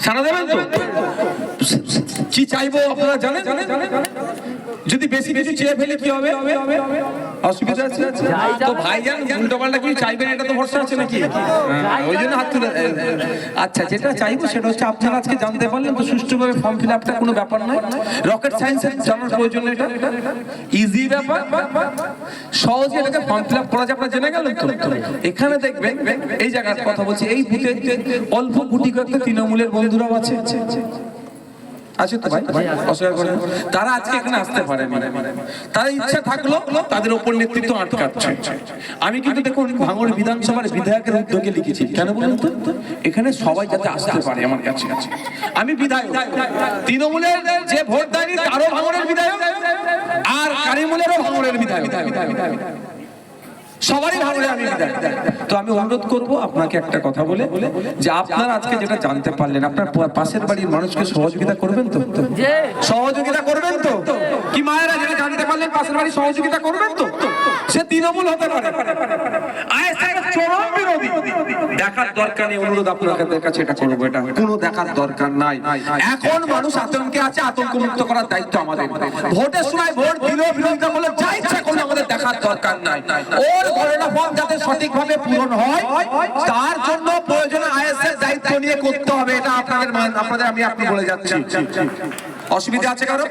সারা দেবেন তো? কি চাইব আপনারা জানেন? যদি বেশি বেশি চেয়ে ফেলে কি হবে? অসুবিধা আছে? তো ভাইজান উল্টো পাল্টা কি চাইবেন এটা তো ভরসা আছে নাকি? হ্যাঁ, ওই জন্য হাত তুলে আচ্ছা যেটা চাইব সেটা হচ্ছে আপনারা আজকে জানতে পারলেন তো সুষ্ঠুভাবে ফর্ম ফিল আপটা কোনো ব্যাপার নয়। রকেট সায়েন্সের জানার প্রয়োজন এটা। ইজি ব্যাপার। সহজে এটাকে ফর্ম ফিল আপ করা যায় আপনারা জেনে গেলেন তো? এখানে দেখবেন এই জায়গার কথা বলছি এই বুথে অল্প গুটি কয়েকটা তৃণমূলের বন্ধুরাও আছে। আছে তো ভাই? অস্বীকার তারা আজকে এখানে আসতে পারে তারা ইচ্ছা থাকল তাদের ওপর নেতৃত্ব আটকাচ্ছে। আমি কিন্তু দেখুন ভাঙড় বিধানসভার বিধায়কের উদ্যোগে লিখেছি। কেন বলুন তো? এখানে সবাই যাতে আসতে পারে আমার কাছে। আমি বিধায়ক। তৃণমূলের যে ভোট দেয়নি তারও ভাঙড়ের বিধায়ক। আর কারিমুলেরও ভাঙড়ের বিধায়ক। সবারই ভালো আমি তো আমি অনুরোধ করব আপনাকে একটা কথা বলে যে আপনার আজকে যেটা জানতে পারলেন আপনার পাশের বাড়ির মানুষকে সহযোগিতা করবেন তো? সহযোগিতা করবেন তো? কি মায়েরা যেটা জানতে পারলেন পাশের বাড়ি সহযোগিতা করবেন তো? সে তৃণমূল হতে পারে। চরম বিরোধী। দেখার দরকার নেই অনুরোধ আপনাদের কাছে এটা করব এটা কোনো দেখার দরকার নাই। এখন মানুষ আতঙ্কে আছে আতঙ্ক মুক্ত করার দায়িত্ব আমাদের। ভোটের সময় ভোট দিল বিরোধিতা করলে যা ইচ্ছা করলে আমাদের দেখার দরকার নাই। ওর ঘটনা ফর্ম যাতে সঠিকভাবে পূরণ হয় তার জন্য প্রয়োজনে আইএসএর দায়িত্ব নিয়ে করতে হবে এটা আপনাদের মান- আপনাদের আমি আপনি বলে যাচ্ছি। অসুবিধা আছে কারও?